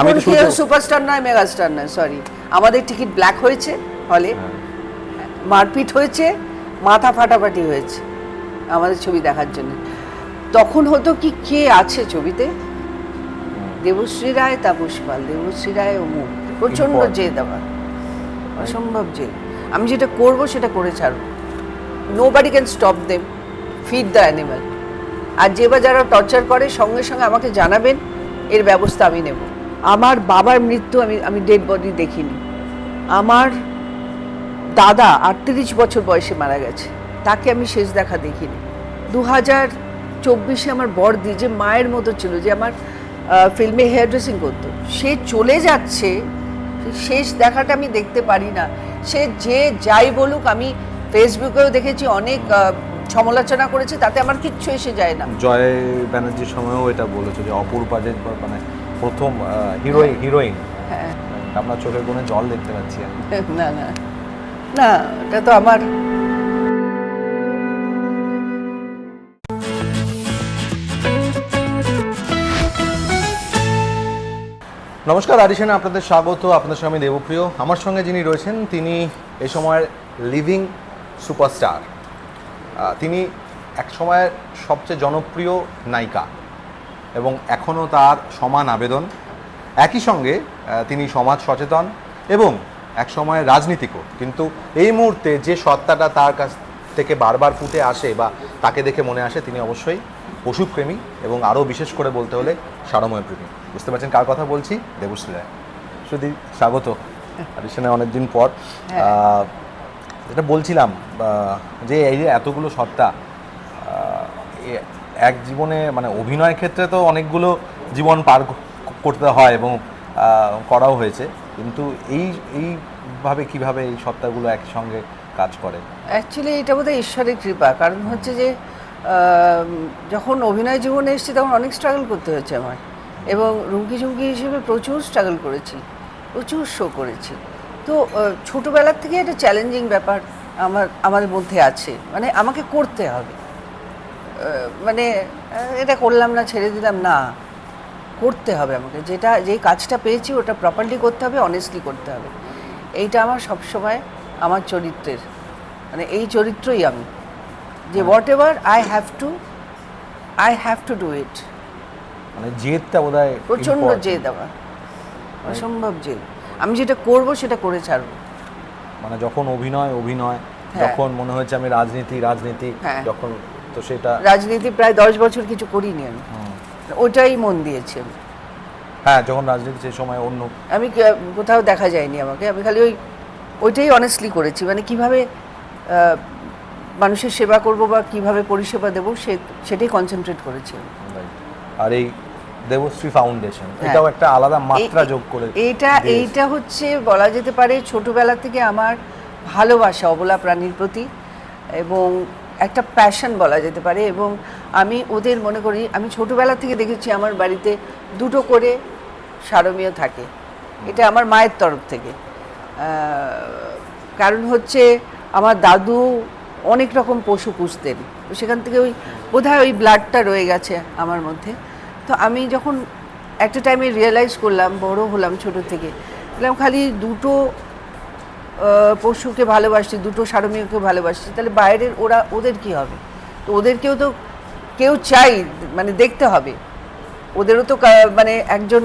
আমি এখন কেউ সুপারস্টার নয় মেগাস্টার নয় সরি আমাদের টিকিট ব্ল্যাক হয়েছে হলে হ্যাঁ। মারপিট হয়েছে মাথা ফাটাফাটি হয়েছে আমাদের ছবি দেখার জন্য। তখন হতো কি কে আছে ছবিতে? দেবশ্রী রায় তাপস পাল। দেবশ্রী রায় অমুক প্রচণ্ড. জেদ আমার। অসম্ভব জেদ। আমি যেটা করব সেটা করে ছাড়বো। Nobody can stop them feed the animal আর যে বা যারা টর্চার করে সঙ্গে সঙ্গে আমাকে জানাবেন এর ব্যবস্থা আমি নেব। আমার বাবার মৃত্যু আমি আমি ডেড বডি দেখিনি। আমার দাদা আটত্রিশ বছর বয়সে মারা গেছে। তাকে আমি শেষ দেখা দেখিনি। দু হাজার চব্বিশে আমার বড়দি যে মায়ের মতো ছিল, যে আমার ফিল্মে হেয়ার ড্রেসিং করতো। সে চলে যাচ্ছে শেষ দেখাটা আমি দেখতে পারি না। সে যে যাই বলুক, আমি ফেসবুকেও দেখেছি, অনেক সমালোচনা করেছে, তাতে আমার কিচ্ছু এসে যায় না। জয় ব্যানার্জির সময়ও এটা বলেছে যে অপূর্বা যে মানে প্রথম হিরোইন হিরোইন হ্যাঁ। আপনার চোখের কোণে জল দেখতে পাচ্ছি। না না। না এটা তো আমার নমস্কার আরিসেনা আপনাদের স্বাগত। আপনাদের সঙ্গে আমি দেবপ্রিয়। আমার সঙ্গে যিনি রয়েছেন তিনি এই সময়ের লিভিং সুপারস্টার তিনি এক সময়ের সবচেয়ে জনপ্রিয় নায়িকা। এবং এখনও তার সমান আবেদন। একই সঙ্গে তিনি সমাজ সচেতন এবং এক সময় রাজনীতিকও। কিন্তু এই মুহূর্তে যে সত্তাটা তার কাছ থেকে বারবার ফুটে আসে বা তাকে দেখে মনে আসে তিনি অবশ্যই পশুপ্রেমী এবং আরও বিশেষ করে বলতে হলে সারময় প্রেমী বুঝতে পারছেন কার কথা বলছি? দেবশ্রী রায় সুদী স্বাগত। আরিসেনা অনেকদিন পর। আহ, যেটা বলছিলাম যে এই যে এতগুলো সত্তা এক জীবনে মানে অভিনয়ের ক্ষেত্রে তো অনেকগুলো জীবন পার করতে হয় এবং করাও হয়েছে। কিন্তু এই এইভাবে কীভাবে এই সত্তাগুলো একসঙ্গে কাজ করে? অ্যাকচুয়ালি এটা বোধহয় ঈশ্বরের কৃপা। কারণ হচ্ছে যে যখন অভিনয় জীবনে এসেছি তখন অনেক স্ট্রাগল করতে হয়েছে আমার। এবং রুমকি ঝুমকি হিসেবে প্রচুর স্ট্রাগল করেছি, প্রচুর শো করেছি। তো ছোটোবেলার থেকে একটা চ্যালেঞ্জিং ব্যাপার আমার, আমাদের মধ্যে আছে। মানে আমাকে করতে হবে। মানে এটা করলাম না ছেড়ে দিলাম না। করতে হবে আমাকে। যেটা যেই কাজটা পেয়েছি ওটা প্রপারলি করতে হবে অনেস্টলি করতে হবে। এইটা আমার সবসময় আমার চরিত্রের মানে এই চরিত্রই আমি। যে whatever I have to I have to do it মানে জেদটা বোধ হয় প্রচণ্ড জেদ আমার। অসম্ভব জেদ। আমি যেটা করব সেটা করে ছাড়বো। মানে যখন অভিনয় অভিনয় হ্যাঁ। যখন মনে হয়েছে আমি রাজনীতি রাজনীতি হ্যাঁ। যখন তো সেটা রাজনীতি প্রায় দশ বছর কিছু করিনি আমি। ওটাই মন দিয়েছি আমি হ্যাঁ যখন রাজনীতি সেই সময় অন্য আমি কোথাও দেখা যায়নি আমাকে আমি খালি ওই ওইটাই অনেস্টলি করেছি মানে কীভাবে মানুষের সেবা করব বা কীভাবে পরিষেবা দেবো সে সেটাই কনসেন্ট্রেট করেছি। আর এই দেবশ্রী ফাউন্ডেশন হ্যাঁ। এটাও একটা আলাদা মাত্রা যোগ করে দিয়েছে। এইটা হচ্ছে বলা যেতে পারে ছোটবেলা থেকে আমার ভালোবাসা অবলা প্রাণীর প্রতি এবং একটা প্যাশন বলা যেতে পারে এবং আমি ওদের মনে করি, আমি ছোটবেলা থেকে দেখেছি আমার বাড়িতে দুটো করে সারমীয় থাকে। এটা আমার মায়ের তরফ থেকে। কারণ হচ্ছে আমার দাদু অনেক রকম পশু পুষতেন। সেখান থেকে ওই বোধহয় ওই ব্লাডটা রয়ে গেছে আমার মধ্যে। তো আমি যখন একটা টাইমে রিয়েলাইজ করলাম, বড় হলাম ছোট থেকে, দেখলাম খালি দুটো পশুকে ভালোবাসছি, দুটো সারমীয়কে ভালোবাসছি, তাহলে বাইরের ওরা, ওদের কি হবে? তো ওদেরকেও তো কেউ চাই মানে দেখতে হবে। ওদেরও তো মানে একজন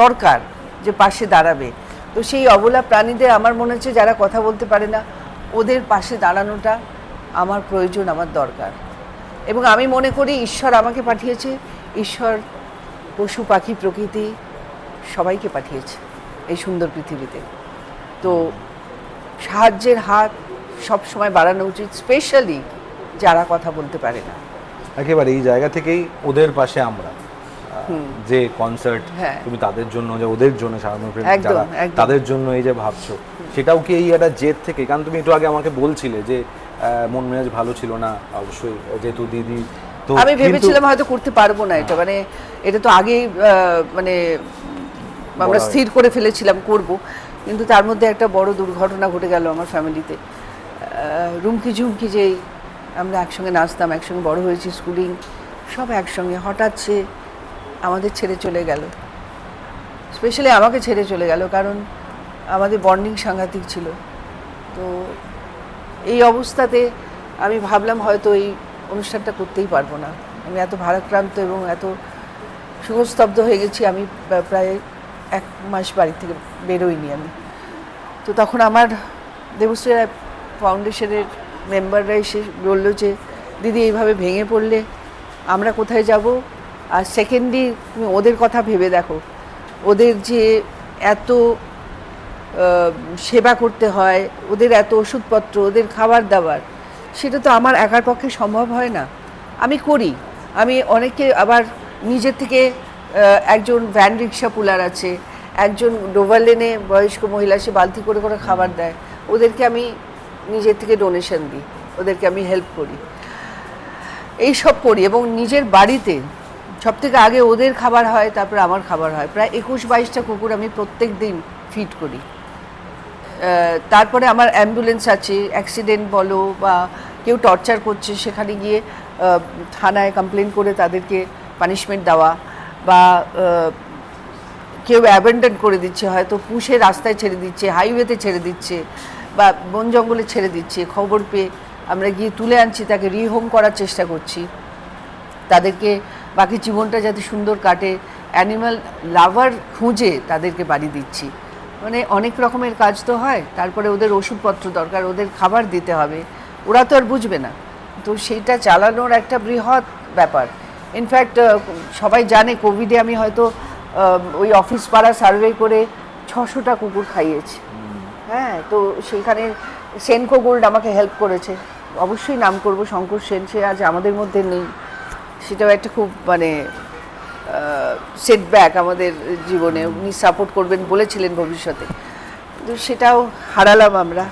দরকার যে পাশে দাঁড়াবে। তো সেই অবলা প্রাণীদের আমার মনে হচ্ছে যারা কথা বলতে পারে না, ওদের পাশে দাঁড়ানোটা আমার প্রয়োজন, আমার দরকার। এবং আমি মনে করি ঈশ্বর আমাকে পাঠিয়েছে, ঈশ্বর পশু, পাখি, প্রকৃতি সবাইকে পাঠিয়েছে এই সুন্দর পৃথিবীতে। তো সাহায্যের হাত সব সময় বাড়ানো উচিত স্পেশালি যারা কথা বলতে পারে না। একেবারে এই জায়গা থেকেই ওদের পাশে আমরা। যে কনসার্ট হ্যাঁ। তুমি তাদের জন্য যে ওদের জন্য সাধারণ যারা তাদের জন্য এই যে ভাবছ সেটাও কি এই একটা জেদ থেকে? কারণ তুমি একটু আগে আমাকে বলছিলে যে মন মেজাজ ভালো ছিল না অবশ্যই যেহেতু দিদি তো আমি ভেবেছিলাম হয়তো করতে পারব না এটা মানে এটা তো আগেই মানে আমরা স্থির করে ফেলেছিলাম করব। কিন্তু তার মধ্যে একটা বড় দুর্ঘটনা ঘটে গেল আমার ফ্যামিলিতে। রুমকি ঝুমকি যেই আমরা একসঙ্গে নাচতাম, একসঙ্গে বড় হয়েছি স্কুলিং, সব একসঙ্গে। হঠাৎ সে আমাদের ছেড়ে চলে গেল। স্পেশালি আমাকে ছেড়ে চলে গেল কারণ আমাদের বন্ডিং সাংঘাতিক ছিল। তো এই অবস্থাতে আমি ভাবলাম হয়তো এই অনুষ্ঠানটা করতেই পারব না। আমি এত ভারাক্রান্ত এবং এত সুখস্তব্ধ হয়ে গেছি, আমি প্রায় এক মাস বাড়ি থেকে বেরোইনি আমি। তো তখন আমার দেবশ্রী রায় ফাউন্ডেশনের মেম্বাররা এসে বলল যে, দিদি, এইভাবে ভেঙে পড়লে আমরা কোথায় যাব? আর সেকেন্ডলি তুমি ওদের কথা ভেবে দেখো। ওদের যে এত সেবা করতে হয়, ওদের এত ওষুধপত্র, ওদের খাবার দাবার সেটা তো আমার একার পক্ষে সম্ভব হয় না। আমি করি। আমি অনেকে আবার নিজের থেকে একজন ভ্যান রিক্সা পুলার আছে, একজন ডোভার লেনে বয়স্ক মহিলা, সে বালতি করে করে খাবার দেয়। ওদেরকে আমি নিজের থেকে ডোনেশন দিই, ওদেরকে আমি হেল্প করি। এই সব করি এবং নিজের বাড়িতে সব থেকে আগে ওদের খাবার হয়, তারপর আমার খাবার হয়। প্রায় একুশ বাইশটা কুকুর আমি প্রত্যেক দিন ফিড করি। তারপরে আমার অ্যাম্বুলেন্স আছে অ্যাক্সিডেন্ট বলো বা কেউ টর্চার করছে, সেখানে গিয়ে থানায় কমপ্লেন করে তাদেরকে পানিশমেন্ট দেওয়া। বা কেউ অ্যাবেন্ডন করে দিচ্ছে, হয়তো পুষে রাস্তায় ছেড়ে দিচ্ছে হাইওয়েতে ছেড়ে দিচ্ছে, বা বন জঙ্গলে ছেড়ে দিচ্ছে, খবর পেয়ে আমরা গিয়ে তুলে আনছি, তাকে রিহোম করার চেষ্টা করছি। তাদেরকে বাকি জীবনটা যাতে সুন্দর কাটে অ্যানিমাল লাভার খুঁজে তাদেরকে বাড়ি দিচ্ছি। মানে অনেক রকমের কাজ তো হয়, তারপরে ওদের ওষুধপত্র দরকার, ওদের খাবার দিতে হবে, ওরা তো আর বুঝবে না। তো সেইটা চালানোর একটা বৃহৎ ব্যাপার। ইনফ্যাক্ট সবাই জানে কোভিডে আমি হয়তো ওই অফিস পাড়া সার্ভে করে ছশোটা কুকুর খাইয়েছি। হ্যাঁ তো সেখানে সেনকো গোল্ড আমাকে হেল্প করেছে। অবশ্যই নাম করব শঙ্কর সেন সে আজ আমাদের মধ্যে নেই। সেটাও একটা খুব মানে সেটব্যাক আমাদের জীবনে। উনি সাপোর্ট করবেন বলেছিলেন ভবিষ্যতে। তো সেটাও হারালাম আমরা।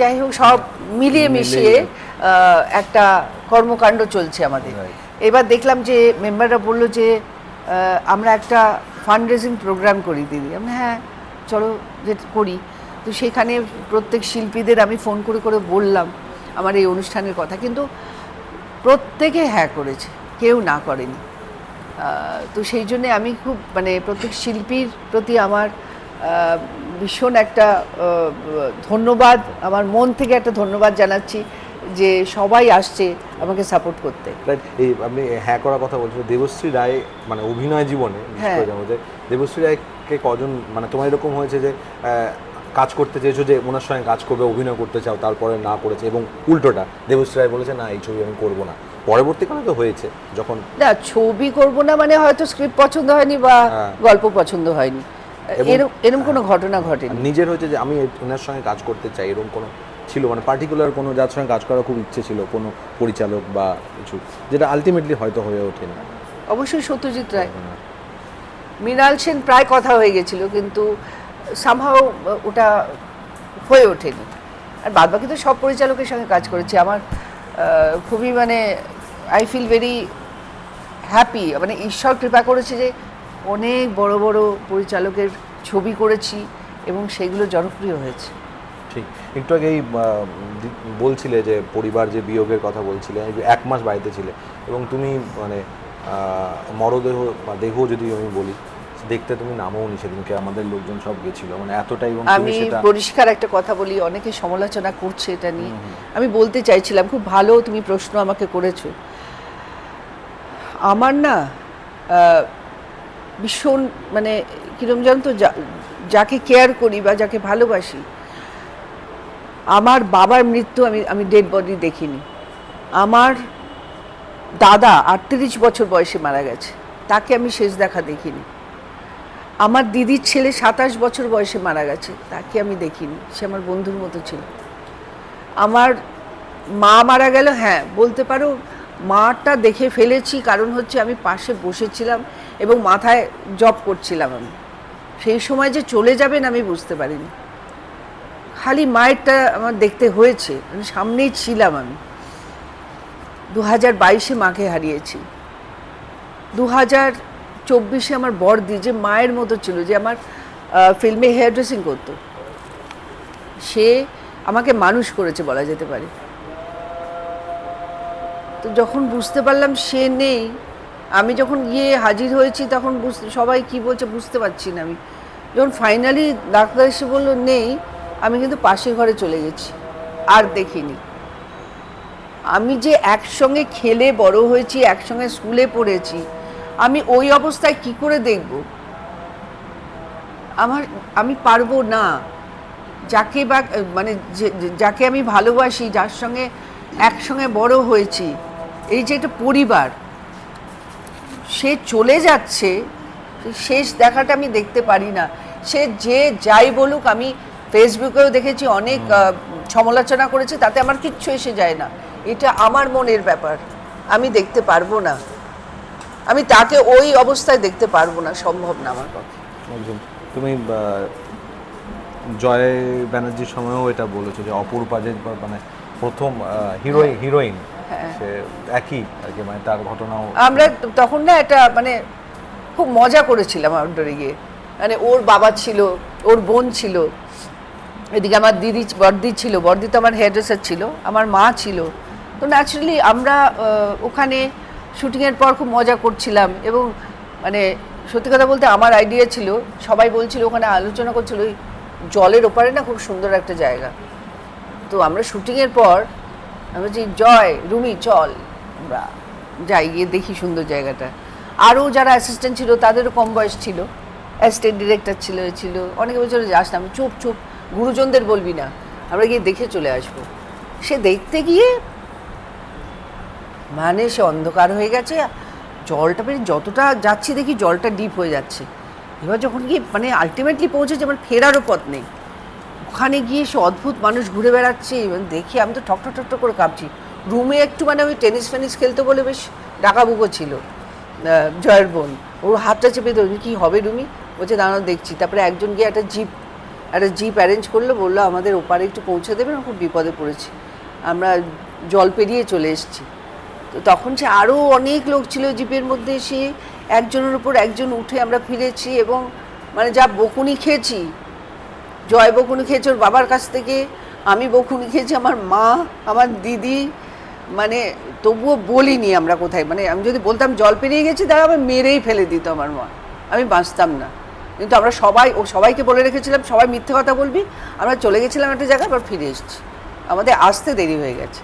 যাই হোক সব মিলিয়ে মিশিয়ে একটা কর্মকাণ্ড চলছে আমাদের. এবার দেখলাম যে মেম্বাররা বলল যে আমরা একটা ফান্ড রেজিং প্রোগ্রাম করি দিদি। আমি হ্যাঁ চলো, যে করি। তো সেখানে প্রত্যেক শিল্পীদের আমি ফোন করে করে বললাম আমার এই অনুষ্ঠানের কথা। কিন্তু প্রত্যেকে হ্যাঁ করেছে, কেউ না করেনি। তো সেই জন্যে আমি খুব মানে প্রত্যেক শিল্পীর প্রতি আমার ভীষণ একটা ধন্যবাদ, আমার মন থেকে একটা ধন্যবাদ জানাচ্ছি। যে সবাই আসছে আমাকে সাপোর্ট করতে। এই আপনি হ্যাঁ করার কথা বলছেন দেবশ্রী রায় মানে অভিনয় জীবনে হ্যাঁ। দেবশ্রী রায়কে কজন মানে তোমার এরকম হয়েছে যে কাজ করতে চেয়েছো যে ওনার সঙ্গে কাজ করবে অভিনয় করতে চাও তারপরে না করেছে এবং উল্টোটা দেবশ্রী রায় বলেছে না এই ছবি আমি করব না। পরবর্তীকালে তো হয়েছে যখন না ছবি করব না মানে হয়তো স্ক্রিপ্ট পছন্দ হয়নি বা হ্যাঁ। গল্প পছন্দ হয়নি। এরম- এরম কোনো ঘটনা ঘটেনি। নিজের হয়েছে যে আমি ওনার সঙ্গে কাজ করতে চাই এরকম কোনো ছিল মানে পার্টিকুলার কোনো যার সঙ্গে কাজ করার খুব ইচ্ছে ছিল কোনো পরিচালক বা কিছু যেটা আলটিমেটলি হয়তো হয়ে ওঠেনি। অবশ্যই সত্যজিৎ রায়। মৃণাল সেন প্রায় কথা হয়ে গেছিল কিন্তু সামহাও ওটা হয়ে ওঠেনি। আর বাদ বাকি তো সব পরিচালকের সঙ্গে কাজ করেছি। আমার খুবই মানে আই ফিল ভেরি হ্যাপি মানে ঈশ্বর কৃপা করেছে যে অনেক বড় বড় পরিচালকের ছবি করেছি এবং সেগুলো জনপ্রিয় হয়েছে। ঠিক। একটু আগেই বলছিলে যে পরিবার যে বিয়োগের কথা বলছিলে এক মাস বাড়িতে ছিলে এবং তুমি মানে মরদেহ বা দেহ যদি আমি বলি দেখতে তুমি নামও নি সেদিনকে আমাদের লোকজন সব গেছিল। মানে এতটাই আমি পরিষ্কার একটা কথা বলি অনেকে সমালোচনা করছে এটা নিয়ে। আমি বলতে চাইছিলাম খুব ভালো তুমি প্রশ্ন আমাকে করেছ। আমার না ভীষণ মানে কিরম জানো তো যাকে কেয়ার করি বা যাকে ভালোবাসি আমার বাবার মৃত্যু আমি আমি ডেড বডি দেখিনি। আমার দাদা আটত্রিশ বছর বয়সে মারা গেছে। তাকে আমি শেষ দেখা দেখিনি। আমার দিদির ছেলে সাতাশ বছর বয়সে মারা গেছে। তাকে আমি দেখিনি। সে আমার বন্ধুর মতো ছিল। আমার মা মারা গেল হ্যাঁ বলতে পারো, মাটা দেখে ফেলেছি। কারণ হচ্ছে আমি পাশে বসেছিলাম এবং মাথায় জব করছিলাম আমি। সেই সময় যে চলে যাবেন আমি বুঝতে পারিনি। খালি মায়েরটা আমার দেখতে হয়েছে আমি সামনেই ছিলাম আমি। দু হাজার বাইশে মাকে হারিয়েছি। দু হাজার চব্বিশে আমার বড়দি যে মায়ের মতো ছিল, যে আমার ফিল্মে হেয়ার ড্রেসিং করতো। সে আমাকে মানুষ করেছে বলা যেতে পারে। তো যখন বুঝতে পারলাম সে নেই, আমি যখন গিয়ে হাজির হয়েছি, তখন সবাই কি বলছে বুঝতে পারছি না আমি। যখন ফাইনালি ডাক্তার এসে বলল, নেই আমি কিন্তু পাশের ঘরে চলে গেছি, আর দেখিনি। আমি যে একসঙ্গে খেলে বড় হয়েছি, একসঙ্গে স্কুলে পড়েছি, আমি ওই অবস্থায় কি করে দেখব? আমার, আমি পারব না। যাকে বা মানে যাকে আমি ভালোবাসি, যার সঙ্গে একসঙ্গে বড় হয়েছি, এই যে একটা পরিবার, সে চলে যাচ্ছে শেষ দেখাটা আমি দেখতে পারি না। সে যে যাই বলুক, আমি ফেসবুকেও দেখেছি অনেক সমালোচনা করেছে তাতে আমার কিচ্ছু এসে যায় না। এটা আমার মনের ব্যাপার। আমি দেখতে পারব না। আমি তাকে ওই অবস্থায় দেখতে পারব না সম্ভব না আমার পক্ষে। একদম। তুমি জয় ব্যানার্জির সময়ও এটা বলেছ যে অপরূপা যে মানে প্রথম হিরোইন। হিরোইন সে একই আর কি মানে তার ঘটনাও আমরা তখন না একটা মানে খুব মজা করেছিলাম আউটডোরে গিয়ে। মানে ওর বাবা ছিল ওর বোন ছিল। এদিকে আমার দিদি বর্দি ছিল বর্দি তো আমার হেয়ারড্রেসার ছিল, আমার মা ছিল। তো ন্যাচারালি আমরা ওখানে শুটিংয়ের পর খুব মজা করছিলাম এবং মানে সত্যি কথা বলতে আমার আইডিয়া ছিল, সবাই বলছিল, ওখানে আলোচনা করছিল, ওই জলের ওপারে না খুব সুন্দর একটা জায়গা। তো আমরা শুটিংয়ের পর আমরা বলছি, জয়, রুমি, চল। আমরা যাই, গিয়ে দেখি সুন্দর জায়গাটা। আরও যারা অ্যাসিস্ট্যান্ট ছিল, তাদেরও কম বয়স ছিল। অ্যাসিস্ট্যান্ট ডিরেক্টর ছিল ছিল, অনেকে বলছিল, যাস আমি চুপ চুপ। গুরুজনদের বলবি না, আমরা গিয়ে দেখে চলে আসব। সে দেখতে গিয়ে মানে সে অন্ধকার হয়ে গেছে, জলটা পেরে যতটা যাচ্ছি দেখি জলটা ডিপ হয়ে যাচ্ছে। এবার যখন গিয়ে মানে আলটিমেটলি পৌঁছেছে, আমার ফেরারও পথ নেই। ওখানে গিয়ে সে অদ্ভুত মানুষ ঘুরে বেড়াচ্ছে এবং দেখি আমি তো ঠকঠক ঠকঠক করে কাঁপছি। রুমে একটু মানে ওই টেনিস ফেনিস খেলতে বলে বেশ ডাকাবুকো ছিল জয়ের বোন। ওর হাতটা চেপে ধরে কী হবে রুমি? বলছে দাঁড়ানো দেখছি। তারপরে একজন গিয়ে একটা জিপ একটা জিপ অ্যারেঞ্জ করল, বলল আমাদের ওপারে একটু পৌঁছে দেবেন খুব বিপদে পড়েছি। আমরা জল পেরিয়ে চলে এসেছি। তো তখন সে আরও অনেক লোক ছিল জিপের মধ্যে, সে একজনের উপর একজন উঠে আমরা ফিরেছি এবং মানে যা বকুনি খেয়েছি, জয় বকুনি খেয়েছে ওর বাবার কাছ থেকে, আমি বকুনি খেয়েছি, আমার মা, আমার দিদি মানে তবুও বলিনি আমরা কোথায়। মানে আমি যদি বলতাম জল পেরিয়ে গেছি তাহলে আমার মেরেই ফেলে দিত আমার মা। আমি বাঁচতাম না। কিন্তু আমরা সবাই, ও সবাইকে বলে রেখেছিলাম, সবাই মিথ্যে কথা বলবি। আমরা চলে গেছিলাম একটা জায়গায়, আবার ফিরে এসেছি। আমাদের আসতে দেরি হয়ে গেছে।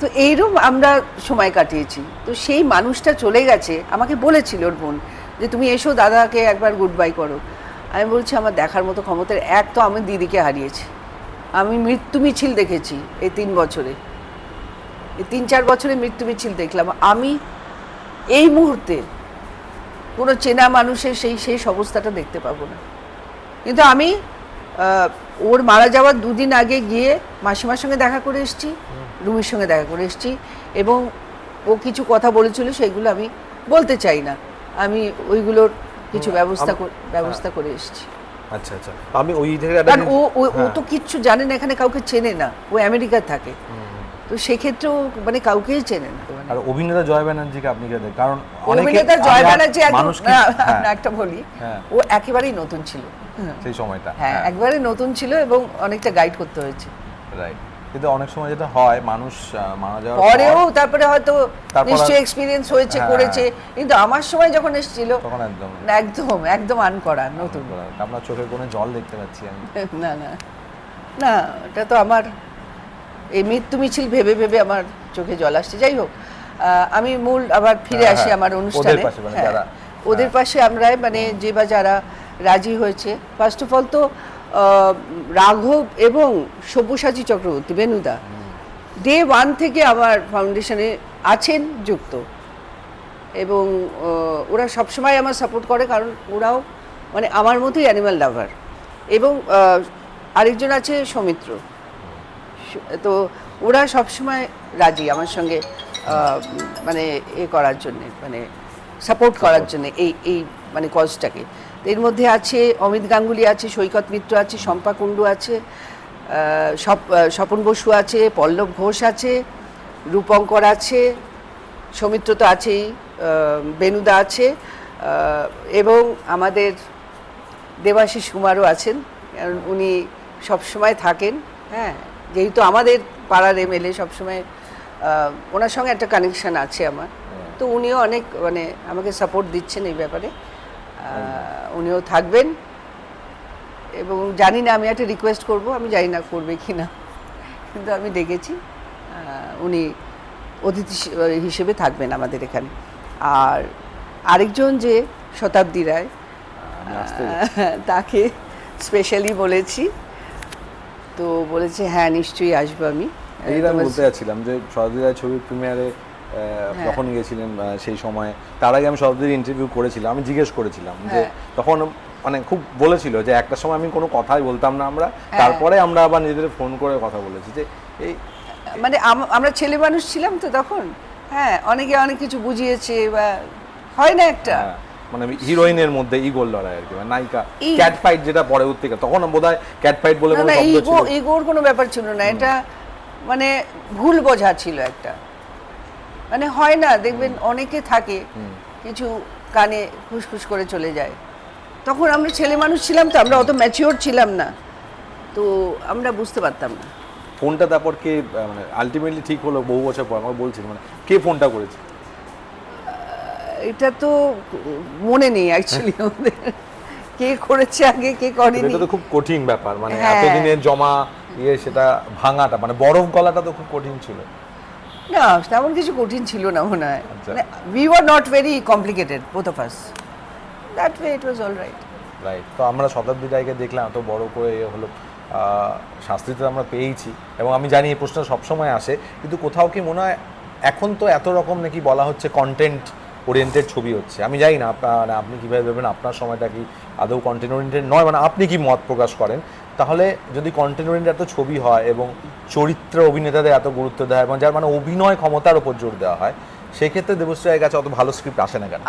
তো এইরকম আমরা সময় কাটিয়েছি। তো সেই মানুষটা চলে গেছে, আমাকে বলেছিল ওর বোন যে, তুমি এসো দাদাকে একবার গুড বাই করো। আমি বলছি, আমার দেখার মতো ক্ষমতার এক তো আমি দিদিকে হারিয়েছি। আমি মৃত্যু মিছিল দেখেছি এই তিন বছরে। এই তিন চার বছরে মৃত্যু মিছিল দেখলাম। আমি এই মুহূর্তে কোনো চেনা মানুষের সেই শেষ অবস্থাটা দেখতে পাবো না। কিন্তু আমি ওর মারা যাওয়ার দুদিন আগে গিয়ে মাসিমার সঙ্গে দেখা করে এসেছি রুমির সঙ্গে দেখা করে এসছি এবং ও কিছু কথা বলেছিল সেগুলো আমি বলতে চাই না। আমি ওইগুলোর কিছু ব্যবস্থা কর- ব্যবস্থা করে এসেছি। আচ্ছা আচ্ছা। আমি ওই ও- ও হ্যাঁ। তো কিচ্ছু জানে না এখানে কাউকে চেনে না। ও আমেরিকায় থাকে। তো সেক্ষেত্রেও মানে কাউকেই চেনে না। মানে আর অভিনেতা জয় ব্যানার্জিকে আপনি কে? কারণ অভিনেতা জয় ব্যানার্জি হ্যাঁ, একটা বলি। হ্যাঁ। ও একেবারেই নতুন ছিল। সেই সময়টা হ্যাঁ একবারে নতুন ছিল এবং অনেকটা গাইড করতে হয়েছে। রাইট কিন্তু অনেক সময় যেটা হয় মানুষ মারা যাওয়ার পরেও তারপরে হয়তো নিশ্চয়ই এক্সপিরিয়েন্স হয়েছে হ্যাঁ। করেছে। কিন্তু আমার সময় যখন এসেছিল তখন একদম একদম একদম আন করা নতুন আপনার চোখের কোণে জল দেখতে পাচ্ছি আমি। না না। না এটা তো আমার এই মৃত্যু মিছিল ভেবে ভেবে আমার চোখে জল আসছে। যাই হোক আমি মূল আবার ফিরে হ্যাঁ, আসি হ্যাঁ, আমার অনুষ্ঠানে। মানে হ্যাঁ, ওদের পাশে আমরা মানে যে বা যারা রাজি হয়েছে। ফার্স্ট অফ অল তো রাঘব এবং সব্যসাচী চক্রবর্তী বেনুদা ডে ওয়ান থেকে আমার ফাউন্ডেশনে আছেন যুক্ত। এবং ওরা সবসময় আমার সাপোর্ট করে কারণ ওরাও মানে আমার মতোই অ্যানিম্যাল লাভার এবং আরেকজন আছে সৌমিত্র। তো ওরা সবসময় রাজি আমার সঙ্গে মানে এ করার জন্যে মানে সাপোর্ট করার জন্য এই এই মানে কজটাকে এর মধ্যে আছে অমিত গাঙ্গুলি আছে সৈকত মিত্র আছে শম্পা কুণ্ডু আছে স্বপন বসু আছে পল্লব ঘোষ আছে রূপঙ্কর আছে সৌমিত্র তো আছেই বেনুদা আছে এবং আমাদের দেবাশিস কুমারও আছেন উনি সবসময় থাকেন হ্যাঁ। যেহেতু আমাদের পাড়ার এমএলএ সবসময় ওনার সঙ্গে একটা কানেকশন আছে আমার। তো উনিও অনেক মানে আমাকে সাপোর্ট দিচ্ছেন এই ব্যাপারে। উনিও থাকবেন। এবং জানি না আমি একটা রিকোয়েস্ট করব আমি জানি না করবে কি না। কিন্তু আমি দেখেছি উনি অতিথি হিসেবে থাকবেন আমাদের এখানে। আর আরেকজন যে শতাব্দী রায় তাকে স্পেশালি বলেছি। তো বলেছে হ্যাঁ নিশ্চয়ই আসব আমি আমি বলতে যাচ্ছিলাম যে শরদির রায় ছবির প্রিমিয়ারে। যখন গিয়েছিলেন সেই সময় তার আগে আমি শরদির ইন্টারভিউ করেছিলাম আমি জিজ্ঞেস করেছিলাম যে হ্যাঁ। তখন মানে খুব বলেছিল যে একটা সময় আমি কোনো কথাই বলতাম না আমরা হ্যাঁ। তারপরে আমরা আবার নিজেদের ফোন করে কথা বলেছি যে এই মানে আমরা ছেলে মানুষ ছিলাম তো তখন হ্যাঁ অনেকে অনেক কিছু বুঝিয়েছে বা হয় না একটা হ্যাঁ, মানে হিরোইনের মধ্যে ইগোর লড়াই আর কি মানে নায়িকা ক্যাট ফাইট যেটা পরে থেকে তখন বোধ হয় ক্যাট ফাইট বলে কোনো শব্দ ছিল। ইগোর কোনো ব্যাপার ছিল না এটা মানে ভুল বোঝা ছিল একটা। মানে হয় না দেখবেন অনেকে থাকে কিছু কানে খুসখুস করে চলে যায়। তখন আমরা ছেলে মানুষ ছিলাম তো আমরা অত ম্যাচিওর ছিলাম না তো আমরা বুঝতে পারতাম না। ফোনটা তারপর কে মানে আলটিমেটলি ঠিক হলো বহু বছর পর আমাকে বলছিল মানে কে ফোনটা করেছে? এটা তো মনে নেই অ্যাকচুয়ালি আমাদের। কে করেছে আগে কে করেনি? এটা তো খুব কঠিন ব্যাপার মানে হ্যাঁ। এতদিনের জমা ইয়ে সেটা ভাঙাটা মানে বরফ গলাটা তো খুব কঠিন ছিল। না তেমন কিছু কঠিন ছিল না মনে হয়। We were not very complicated both of us that way it was all right right তো আমরা শতাব্দী রায়কে দেখলাম এত বড় করে ইয়ে হলো শাস্তি তো আমরা পেয়েছি এবং আমি জানি এই প্রশ্ন সবসময় আসে কিন্তু কোথাও কি মনে হয় এখন তো এত রকম নাকি বলা হচ্ছে কন্টেন্ট ওরিয়েন্টেড ছবি হচ্ছে। আমি জানি না আপনার মানে আপনি কীভাবে ভেবেন আপনার সময়টা কি আদৌ কন্টেন্ট ওরিয়েন্টেড নয় মানে আপনি কি মত প্রকাশ করেন? তাহলে যদি কন্টেন্ট ওরিয়েন্টেড এত ছবি হয় এবং চরিত্র অভিনেতাদের এত গুরুত্ব দেওয়া হয় এবং যার মানে অভিনয় ক্ষমতার উপর জোর দেওয়া হয় সেক্ষেত্রে দেবশ্রী রায়ের কাছে অত ভালো স্ক্রিপ্ট আসে না কেন?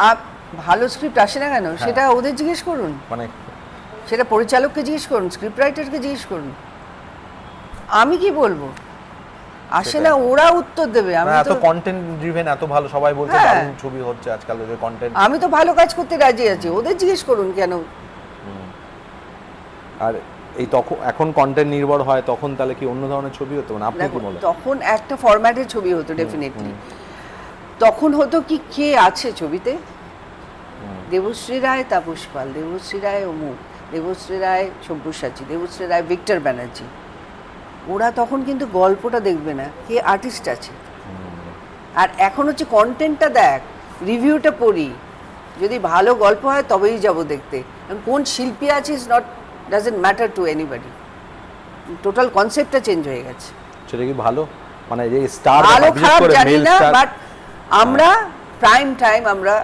ভালো স্ক্রিপ্ট আসে না কেন? সেটা ওদের জিজ্ঞেস করুন। মানে সেটা পরিচালককে জিজ্ঞেস করুন স্ক্রিপ্ট রাইটারকে জিজ্ঞেস করুন। আমি কি বলব? আসে না ওরা উত্তর দেবে। আমি তো কন্টেন্ট ড্রিভেন এত ভালো সবাই বলছে হ্যাঁ। দারুণ ছবি হচ্ছে আজকাল যে কন্টেন্ট আমি তো ভালো কাজ করতে রাজি আছি ওদের জিজ্ঞেস করুন কেন। আর এই তখন এখন কন্টেন্ট নির্ভর হয় তখন তাহলে কি অন্য ধরনের ছবি হতো? মানে আপনি কি বলেন? তখন একটা ফরম্যাটের ছবি হতো ডেফিনেটলি তখন হতো কি কে আছে ছবিতে? দেবশ্রী রায় তাপস পাল। দেবশ্রী রায় অমুক দেবশ্রী রায় সব্যসাচী। দেবশ্রী রায় ভিক্টর ব্যানার্জি। ওরা তখন কিন্তু গল্পটা দেখবে না কে আর্টিস্ট আছে। আর এখন হচ্ছে কন্টেন্টটা দেখ রিভিউটা পড়ি। যদি ভালো গল্প হয় তবেই যাব দেখতে। কোন শিল্পী আছে is not doesn't matter to anybody total কনসেপ্টটা চেঞ্জ হয়ে গেছে। সেটা কি ভালো? মানে এই স্টার ভালো খারাপ জানি না বাট আমরা প্রাইম টাইম আমরা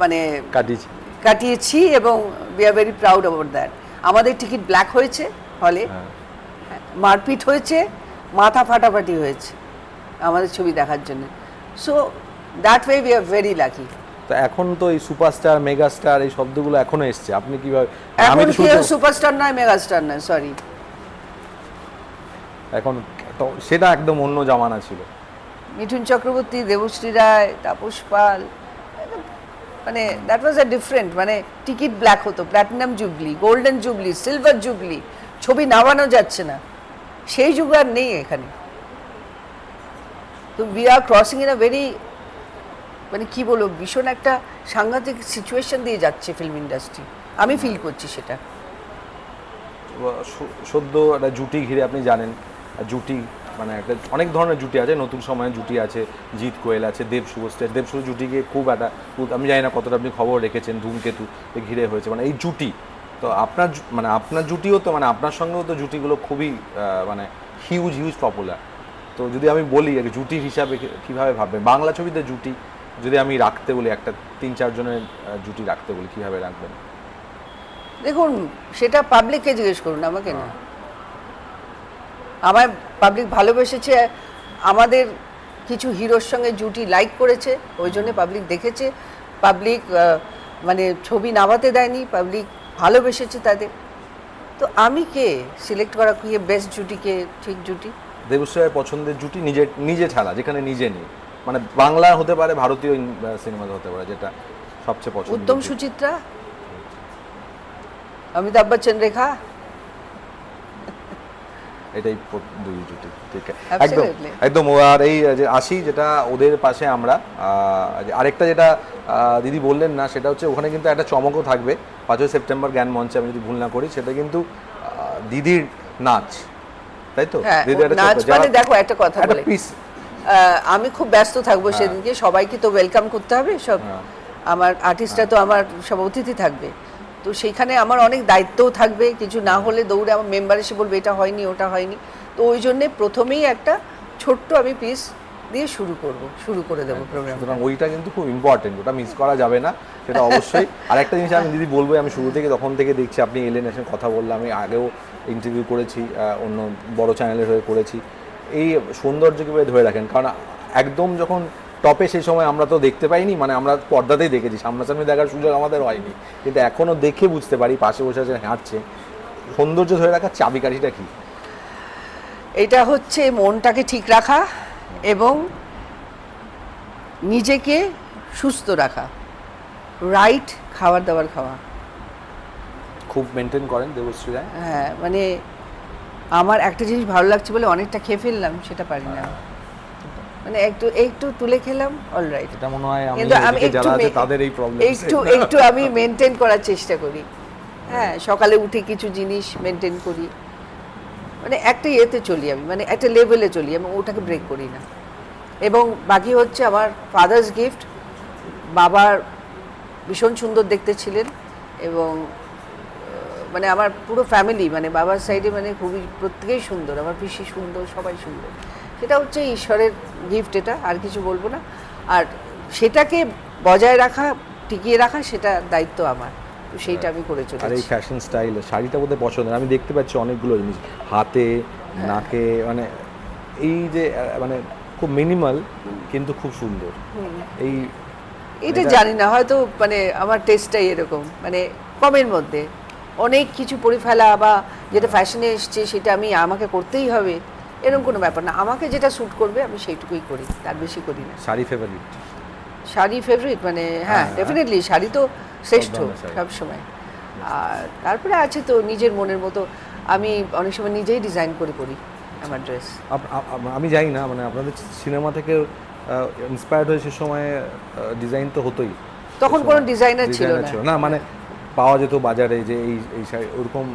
মানে কাটিয়েছি। কাটিয়েছি এবং we are very proud about that আমাদের টিকিট ব্ল্যাক হয়েছে হলে। হ্যাঁ। মারপিট হয়েছে মাথা ফাটাফাটি হয়েছে আমাদের ছবি দেখার জন্য। So that way we are very lucky তো এখন তো এই সুপারস্টার মেগা স্টার এই শব্দগুলো এখনও এসছে। আপনি কীভাবে আমি এখন তো কেউ সুপারস্টার নয় মেগাস্টার নয় সরি এখন তো সেটা একদম অন্য জামানা ছিল। মিঠুন চক্রবর্তী দেবশ্রী রায় তাপস পাল মানে দ্যাট ওয়াজ আ ডিফারেন্ট মানে টিকিট ব্ল্যাক হতো। Platinum jubilee golden jubilee silver jubilee ছবি নামানো যাচ্ছে না। সেই যুগ আর নেই এখানে। তো we are crossing in a very মানে কি বলব, ভীষণ একটা সাংঘাতিক সিচুয়েশন দিয়ে যাচ্ছে ফিল্ম ইন্ডাস্ট্রি আমি ফিল করছি সেটা। সদ্য একটা জুটি ঘিরে আপনি জানেন জুটি মানে একটা, অনেক ধরনের জুটি আছে, নতুন সময়ে জুটি আছে, জিৎ কোয়েল আছে, দেব শুভস্টার দেব শুভ জুটিকে খুব একটা আমি জানি না কতটা আপনি খবর রেখেছেন, ধূমকেতু ঘিরে হয়েছে। মানে এই জুটি তো আপনার মানে আপনার জুটিও তো মানে আপনার সঙ্গেও তো জুটিগুলো খুবই মানে হিউজ হিউজ পপুলার তো যদি আমি বলি আর জুটি হিসাবে কীভাবে ভাববেন? বাংলা ছবিতে জুটি, যদি আমি রাখতে বলি, একটা তিন চারজনের জুটি রাখতে বলি, কীভাবে রাখবেন? দেখুন, সেটা পাবলিককে জিজ্ঞেস করুন আমাকে না। আমায় পাবলিক ভালোবেসেছে, আমাদের কিছু হিরোর সঙ্গে জুটি লাইক করেছে, ওই জন্য পাবলিক দেখেছে। পাবলিক মানে ছবি নামাতে দেয়নি পাবলিক ভালোবেসেছে তাদের। তো আমি কে সিলেক্ট করা কি বেস্ট জুটি কে ঠিক জুটি? দেবশ্রয়ের পছন্দের জুটি নিজে নিজে ছাড়া যেখানে নিজে নেই। মানে বাংলা হতে পারে ভারতীয় সিনেমাতে হতে পারে যেটা সবচেয়ে পছন্দ উত্তম সুচিত্রা অমিতাভ বচ্চন রেখা এটাই দুই দুটি ঠিক একদম একদম আর এই যে আসি যেটা ওদের পাশে আমরা আরেকটা যেটা দিদি বললেন না সেটা হচ্ছে ওখানে কিন্তু একটা চমকও থাকবে। পাঁচই সেপ্টেম্বর জ্ঞান মঞ্চে আমি যদি ভুল না করি সেটা কিন্তু দিদির নাচ। তাই তো? হ্যাঁ একটা নাচ মানে দেখো একটা কথা বলে। আমি খুব ব্যস্ত থাকব সেদিনকে। সবাইকে তো ওয়েলকাম করতে হবে সব হ্যাঁ। আমার আর্টিস্টরা তো আমার সব অতিথি থাকবে। তো সেইখানে আমার অনেক দায়িত্বও থাকবে কিছু না হলে দৌড়ে আমার মেম্বার এসে বলবে এটা হয়নি ওটা হয়নি। তো ওই জন্যে প্রথমেই একটা ছোট্ট আমি পিস দিয়ে শুরু করব শুরু করে দেবো প্রোগ্রাম সুতরাং ওইটা কিন্তু খুব ইম্পর্টেন্ট ওটা মিস করা যাবে না সেটা অবশ্যই। আর একটা জিনিস আমি দিদি বলব আমি শুরু থেকে তখন থেকে দেখছি আপনি এলেন এসে কথা বললাম আমি আগেও ইন্টারভিউ করেছি অন্য বড় চ্যানেলের হয়ে করেছি। এই সৌন্দর্য কীভাবে ধরে রাখেন কারণ একদম যখন টপে সেই সময় আমরা তো দেখতে পাইনি মানে আমরা পর্দাতেই দেখেছি। সামনাসামনি দেখার সুযোগ আমাদের হয়নি। কিন্তু এখনও দেখে বুঝতে পারি পাশে বসে আছে হাঁটছে। সৌন্দর্য ধরে রাখার চাবিকাঠিটা কি? এটা হচ্ছে মনটাকে ঠিক রাখা এবং নিজেকে সুস্থ রাখা। রাইট খাবার দাবার খাওয়া। খুব মেনটেন করেন দেবশ্রী রায়? হ্যাঁ মানে আমার একটা জিনিস ভালো লাগছে বলে অনেকটা খেয়ে ফেললাম সেটা পারি না। মানে একটু একটু তুলে খেলাম অলরাইট এটা মনে হয় আমি একটু তাদের এই প্রবলেম একটু একটু আমি মেনটেন করার চেষ্টা করি। হ্যাঁ সকালে উঠে কিছু জিনিস মেনটেন করি। মানে একটা ইয়েতে চলি আমি মানে একটা লেভেলে চলি আমি ওটাকে ব্রেক করি না। এবং বাকি হচ্ছে আমার ফাদার্স গিফট বাবার ভীষণ সুন্দর দেখতে ছিলেন এবং মানে আমার পুরো ফ্যামিলি মানে বাবার সাইডে মানে খুবই প্রত্যেকেই সুন্দর আমার পিসি সুন্দর সবাই সুন্দর। সেটা হচ্ছে ঈশ্বরের গিফট এটা আর কিছু বলব না। আর সেটাকে বজায় রাখা টিকিয়ে রাখা সেটা দায়িত্ব আমার। তো সেইটা আমি করে আর এই ফ্যাশন স্টাইল শাড়িটা বোধহয় পছন্দের। আমি দেখতে পাচ্ছি অনেকগুলো জিনিস হাতে হ্যাঁ। নাকে মানে এই যে মানে খুব মিনিমাল কিন্তু খুব সুন্দর। এই এটা এটা- জানি না হয়তো মানে আমার টেস্টটাই এরকম। মানে কমের মধ্যে। অনেক কিছু পরে ফেলা বা যেটা ফ্যাশনে এসছে সেটা আমি আমাকে করতেই হবে। এরকম কোনো ব্যাপার না আমাকে যেটা স্যুট করবে আমি সেইটুকুই করি তার বেশি করি না শাড়ি ফেভারিট শাড়ি ফেভারিট মানে হ্যাঁ হ্যাঁ। ডেফিনেটলি শাড়ি তো শ্রেষ্ঠ ধরনের শাড়ি। সব সময় আর তারপরে আছে তো নিজের মনের মতো আমি অনেক সময় নিজেই ডিজাইন করে করি আমার ড্রেস আমি জানি না মানে আপনাদের সিনেমা থেকে ইন্সপায়ার্ড হয়ে সে সময় ডিজাইন তো হতোই তখন কোনো designer ছিল। না মানে পাওয়া যেত বাজারে যে এই এই ওরকম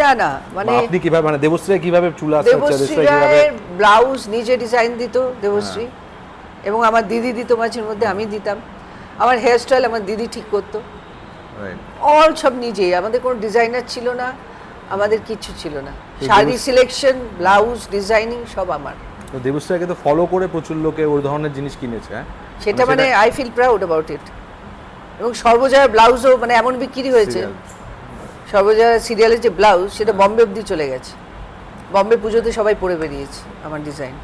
না না মানে আপনি কীভাবে মানে দেবশ্রী কীভাবে চুল আসতে দেবশ্রী রায়ের ব্লাউজ নিজে ডিজাইন দিত দেবশ্রী। এবং আমার দিদি দিত মাঝের মধ্যে আমি দিতাম। আমার হেয়ার স্টাইল আমার দিদি ঠিক করতো। অল সব নিজে আমাদের কোনো ডিজাইনার ছিল না আমাদের কিচ্ছু ছিল না। শাড়ি সিলেকশন ব্লাউজ ডিজাইনিং সব আমার। তো দেবশ্রীকে তো ফলো করে প্রচুর লোকে ওই ধরনের জিনিস কিনেছে হ্যাঁ? সেটা মানে I feel proud about it এবং সর্বজয়া ব্লাউজও মানে এমন বিক্রি হয়েছে। Serial. সর্বজয়া সিরিয়ালের যে ব্লাউজ সেটা বম্বে অবধি চলে গেছে। বম্বে পুজোতে সবাই পরে বেরিয়েছে আমার ডিজাইন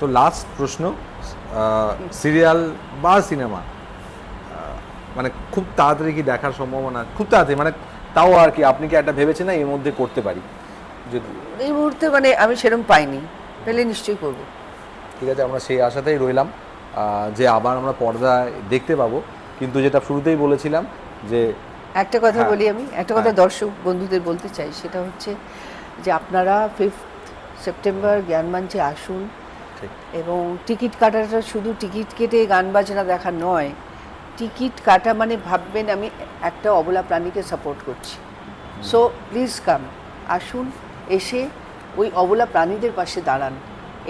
তো লাস্ট প্রশ্ন সিরিয়াল বা সিনেমা মানে খুব তাড়াতাড়ি কি দেখার সম্ভাবনা খুব তাড়াতাড়ি মানে তাও আর কি আপনি কি একটা ভেবেছেন না এর মধ্যে করতে পারি? যদি এই মুহূর্তে মানে আমি সেরকম পাইনি পেলে নিশ্চয়ই করব। ঠিক আছে আমরা সেই আশাতেই রইলাম যে আবার আমরা পর্দায় দেখতে পাবো। কিন্তু যেটা শুরুতেই বলেছিলাম যে একটা কথা হ্যাঁ। বলি আমি একটা কথা হ্যাঁ। দর্শক বন্ধুদের বলতে চাই সেটা হচ্ছে যে আপনারা ফিফথ সেপ্টেম্বর জ্ঞান মঞ্চে আসুন এবং টিকিট কাটাটা শুধু টিকিট কেটে গান বাজনা দেখা নয় টিকিট কাটা মানে ভাববেন আমি একটা অবলা প্রাণীকে সাপোর্ট করছি সো প্লিজ কাম আসুন এসে ওই অবলা প্রাণীদের পাশে দাঁড়ান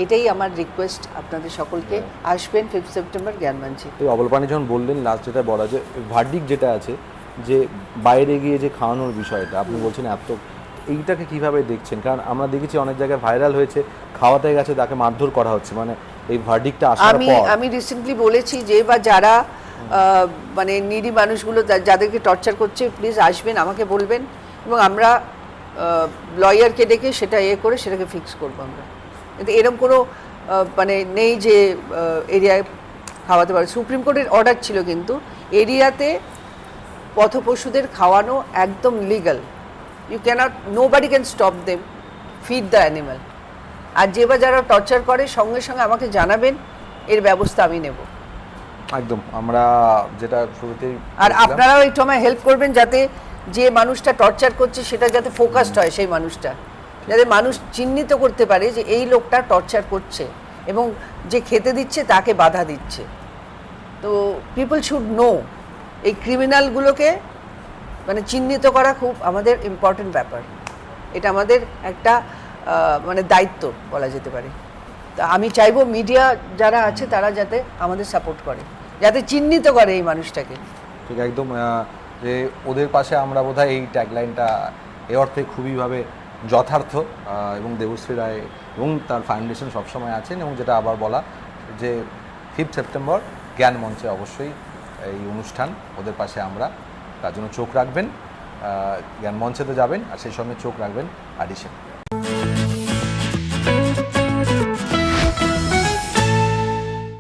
এটাই আমার রিকোয়েস্ট আপনাদের সকলকে। আসবেন ফিফথ সেপ্টেম্বর জ্ঞান মঞ্চে এই অবলপানি যখন বললেন লাস্ট যেটা বলা যে ভার্ডিক যেটা আছে যে বাইরে গিয়ে যে খাওয়ানোর বিষয়টা আপনি বলছেন এত এইটাকে কীভাবে দেখছেন? কারণ আমরা দেখেছি অনেক জায়গায় ভাইরাল হয়েছে খাওয়াতে গেছে তাকে মারধর করা হচ্ছে। মানে এই ভার্ডিকটা আসার আমি আমি রিসেন্টলি বলেছি যে বা যারা মানে নিডি মানুষগুলো যাদেরকে টর্চার করছে প্লিজ আসবেন আমাকে বলবেন। এবং আমরা লয়ারকে ডেকে সেটা এ করে সেটাকে ফিক্স করব আমরা। কিন্তু এরকম কোনো মানে নেই যে এরিয়ায় খাওয়াতে পারে সুপ্রিম কোর্টের অর্ডার ছিল কিন্তু এরিয়াতে পথপশুদের খাওয়ানো একদম legal you cannot nobody can stop them feed the animal আর যে বা যারা টর্চার করে সঙ্গে সঙ্গে আমাকে জানাবেন এর ব্যবস্থা আমি নেব। একদম আমরা যেটা শুরুতেই আর আপনারাও একটু আমায় হেল্প করবেন যাতে যে মানুষটা টর্চার করছে সেটা যাতে ফোকাসড হয় সেই মানুষটা। যাতে মানুষ চিহ্নিত করতে পারে যে এই লোকটা টর্চার করছে এবং যে খেতে দিচ্ছে তাকে বাধা দিচ্ছে। তো পিপল শুড নো এই ক্রিমিনালগুলোকে মানে চিহ্নিত করা খুব আমাদের ইম্পর্টেন্ট ব্যাপার। এটা আমাদের একটা মানে দায়িত্ব বলা যেতে পারে। তা আমি চাইব মিডিয়া যারা আছে তারা যাতে আমাদের সাপোর্ট করে, যাতে চিহ্নিত করে এই মানুষটাকে। ঠিক একদম যে ওদের পাশে আমরা বোধহয় এই ট্যাগলাইনটা এ অর্থে খুবইভাবে যথার্থ এবং দেবশ্রী রায় এবং তার ফাউন্ডেশন সবসময় আছেন এবং যেটা আবার বলা যে ফিফথ সেপ্টেম্বর জ্ঞান মঞ্চে অবশ্যই এই অনুষ্ঠান, ওদের পাশে আমরা তার জন্য চোখ রাখবেন জ্ঞান মঞ্চে তো যাবেন আর সেই সময় চোখ রাখবেন আডিশন